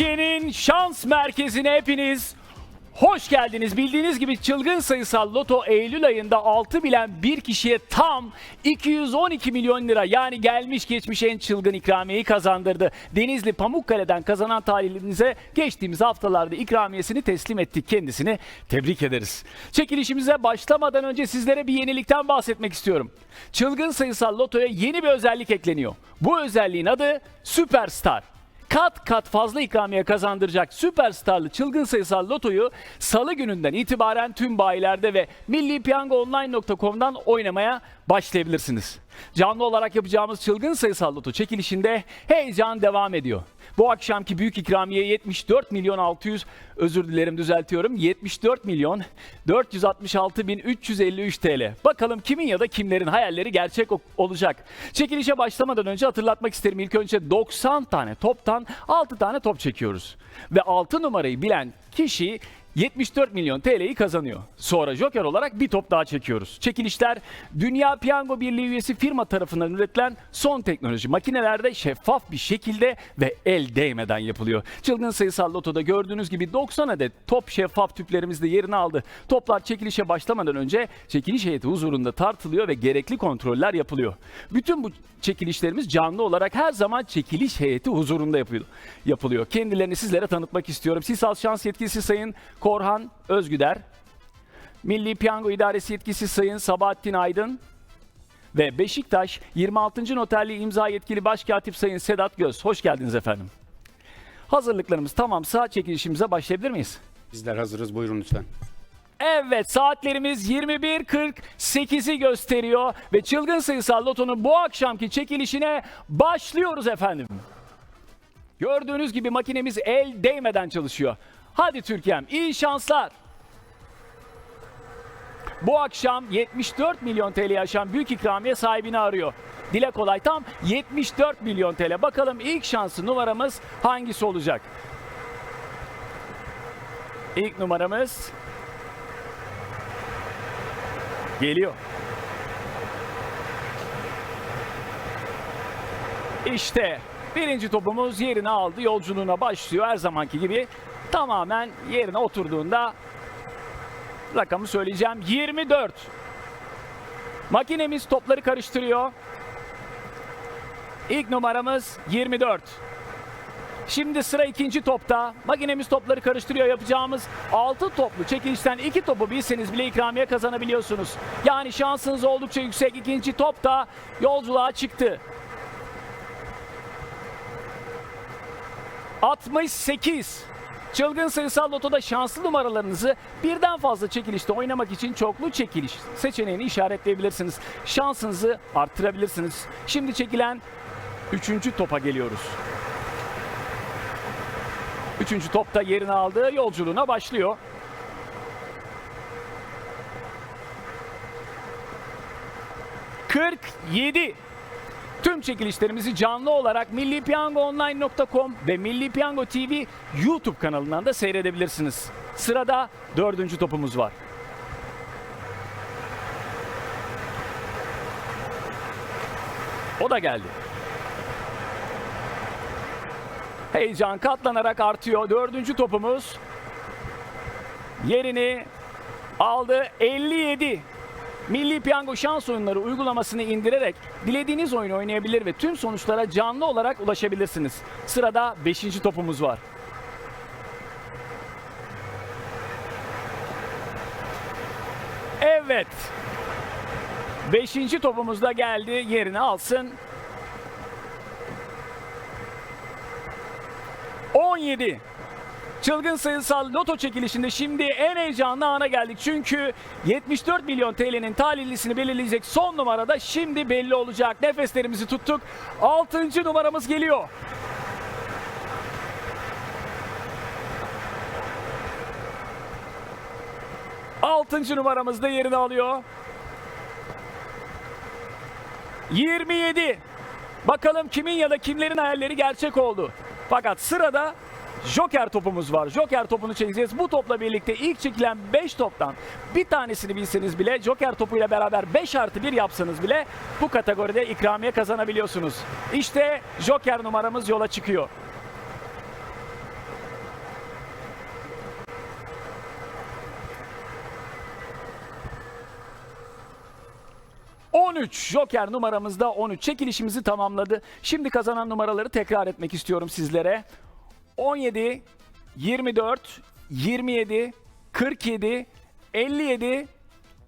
Türkiye'nin şans merkezine hepiniz hoş geldiniz. Bildiğiniz gibi çılgın sayısal loto Eylül ayında 6 bilen bir kişiye tam 212 milyon lira yani gelmiş geçmiş en çılgın ikramiyeyi kazandırdı. Denizli Pamukkale'den kazanan talihlimize geçtiğimiz haftalarda ikramiyesini teslim ettik. Kendisini tebrik ederiz. Çekilişimize başlamadan önce sizlere bir yenilikten bahsetmek istiyorum. Çılgın sayısal lotoya yeni bir özellik ekleniyor. Bu özelliğin adı Süperstar kat kat fazla ikramiye kazandıracak süperstarlı çılgın sayısal lotoyu salı gününden itibaren tüm bayilerde ve millipiyangoonline.com'dan oynamaya başlayabilirsiniz. Canlı olarak yapacağımız çılgın sayısal loto çekilişinde heyecan devam ediyor. Bu akşamki büyük ikramiye 74 milyon 600 özür dilerim düzeltiyorum 74 milyon 466 bin 353 TL. Bakalım kimin ya da kimlerin hayalleri gerçek olacak. Çekilişe başlamadan önce hatırlatmak isterim ilk önce 90 tane toptan 6 tane top çekiyoruz. Ve 6 numarayı bilen kişi 74 milyon TL'yi kazanıyor. Sonra Joker olarak bir top daha çekiyoruz. Çekilişler Dünya Piyango Birliği üyesi firma tarafından üretilen son teknoloji makinelerde şeffaf bir şekilde ve el değmeden yapılıyor. Çılgın sayısal lotoda gördüğünüz gibi 90 adet top şeffaf tüplerimiz de yerini aldı. Toplar çekilişe başlamadan önce çekiliş heyeti huzurunda tartılıyor ve gerekli kontroller yapılıyor. Bütün bu çekilişlerimiz canlı olarak her zaman çekiliş heyeti huzurunda yapılıyor. Kendilerini sizlere tanıtmak istiyorum. Sisal Şans Yetkisi Sayın Korhan Özgüder, Milli Piyango İdaresi Yetkisi Sayın Sabahattin Aydın ve Beşiktaş 26. Noterliği imza yetkili başkatip Sayın Sedat Göz. Hoş geldiniz efendim. Hazırlıklarımız tamamsa çekilişimize başlayabilir miyiz? Bizler hazırız buyurun lütfen. Evet saatlerimiz 21.48'i gösteriyor ve çılgın sayısal lotonun bu akşamki çekilişine başlıyoruz efendim. Gördüğünüz gibi makinemiz el değmeden çalışıyor. Hadi Türkiye'm iyi şanslar. Bu akşam 74 milyon TL aşan büyük ikramiye sahibini arıyor. Dile kolay tam 74 milyon TL. Bakalım ilk şansı numaramız hangisi olacak? İlk numaramız Geliyor. İşte birinci topumuz yerini aldı. Yolculuğuna başlıyor her zamanki gibi. Tamamen yerine oturduğunda rakamı söyleyeceğim. 24. Makinemiz topları karıştırıyor. İlk numaramız 24. Şimdi sıra ikinci topta. Makinemiz topları karıştırıyor. Yapacağımız 6 toplu çekilişten 2 topu bilseniz bile ikramiye kazanabiliyorsunuz. Yani şansınız oldukça yüksek. İkinci top da yolculuğa çıktı. 68. Çılgın sayısal lotoda şanslı numaralarınızı birden fazla çekilişte oynamak için çoklu çekiliş seçeneğini işaretleyebilirsiniz. Şansınızı arttırabilirsiniz. Şimdi çekilen üçüncü topa geliyoruz. Üçüncü topta yerini aldı. Yolculuğuna başlıyor. Kırk yedi. Tüm çekilişlerimizi canlı olarak millipiyangoonline.com ve Milli Piyango TV YouTube kanalından da seyredebilirsiniz. Sırada dördüncü topumuz var. O da geldi. Heyecan katlanarak artıyor. Dördüncü topumuz yerini aldı. 57. Milli Piyango Şans Oyunları uygulamasını indirerek dilediğiniz oyunu oynayabilir ve tüm sonuçlara canlı olarak ulaşabilirsiniz. Sırada 5. topumuz var. Evet. 5. topumuz da geldi. Yerini alsın. 17. Çılgın sayısal loto çekilişinde şimdi en heyecanlı ana geldik. Çünkü 74 milyon TL'nin talihlisini belirleyecek son numarada şimdi belli olacak. Nefeslerimizi tuttuk. 6. numaramız geliyor. Altıncı numaramız da yerini alıyor. 27. Bakalım kimin ya da kimlerin hayalleri gerçek oldu. Fakat sırada Joker topumuz var. Joker topunu çekeceğiz. Bu topla birlikte ilk çekilen 5 toptan bir tanesini bilseniz bile Joker topuyla beraber 5 artı 1 yapsanız bile bu kategoride ikramiye kazanabiliyorsunuz. İşte Joker numaramız yola çıkıyor. Joker numaramızda 13 çekilişimizi tamamladı. Şimdi kazanan numaraları tekrar etmek istiyorum sizlere. 17, 24, 27, 47, 57,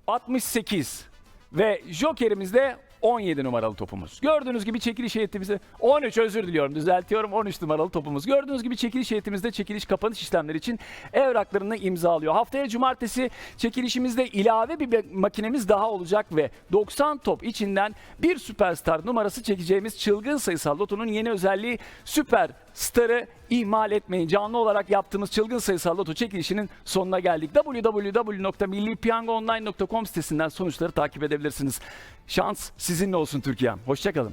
68 ve Joker'imizde 17 numaralı topumuz. Gördüğünüz gibi çekiliş heyetimizde 13 özür diliyorum düzeltiyorum 13 numaralı topumuz. Gördüğünüz gibi çekiliş heyetimizde çekiliş kapanış işlemleri için evraklarını imzalıyor. Haftaya cumartesi çekilişimizde ilave bir makinemiz daha olacak ve 90 top içinden bir süperstar numarası çekeceğimiz çılgın sayısal lotonun yeni özelliği süper starı ihmal etmeyin. Canlı olarak yaptığımız çılgın sayısal loto çekilişinin sonuna geldik. www.millipiyangoonline.com sitesinden sonuçları takip edebilirsiniz. Şans sizinle olsun Türkiye'm. Hoşçakalın.